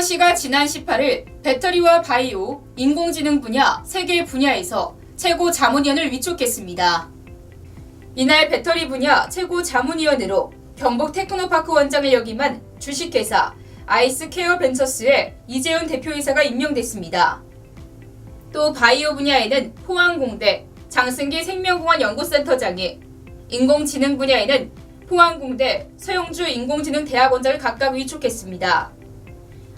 포항시가 지난 18일 배터리와 바이오, 인공지능 분야 3개 분야에서 최고 자문위원을 위촉했습니다. 이날 배터리 분야 최고 자문위원으로 경북 테크노파크 원장을 역임한 주식회사 아이스케어 벤처스의 이재훈 대표이사가 임명됐습니다. 또 바이오 분야에는 포항공대 장승기 생명공학 연구센터장이, 인공지능 분야에는 포항공대 서영주 인공지능 대학원장을 각각 위촉했습니다.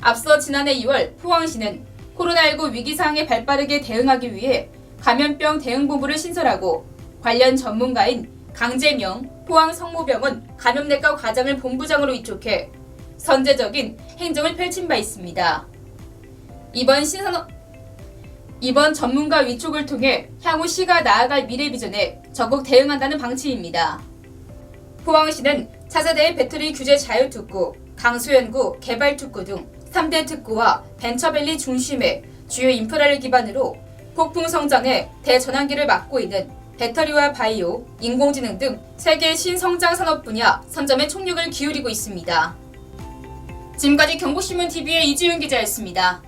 앞서 지난해 2월 포항시는 코로나19 위기 상황에 발빠르게 대응하기 위해 감염병 대응본부를 신설하고 관련 전문가인 강재명 포항 성모병원 감염내과 과장을 본부장으로 위촉해 선제적인 행정을 펼친 바 있습니다. 이번 신선 이번 전문가 위촉을 통해 향후 시가 나아갈 미래 비전에 적극 대응한다는 방침입니다. 포항시는 차세대 배터리 규제 자유특구, 강수연구 개발특구 등 3대 특구와 벤처밸리 중심의 주요 인프라를 기반으로 폭풍 성장의 대전환기를 맞고 있는 배터리와 바이오, 인공지능 등 세계 신성장 산업 분야 선점에 총력을 기울이고 있습니다. 지금까지 경북신문TV의 이지윤 기자였습니다.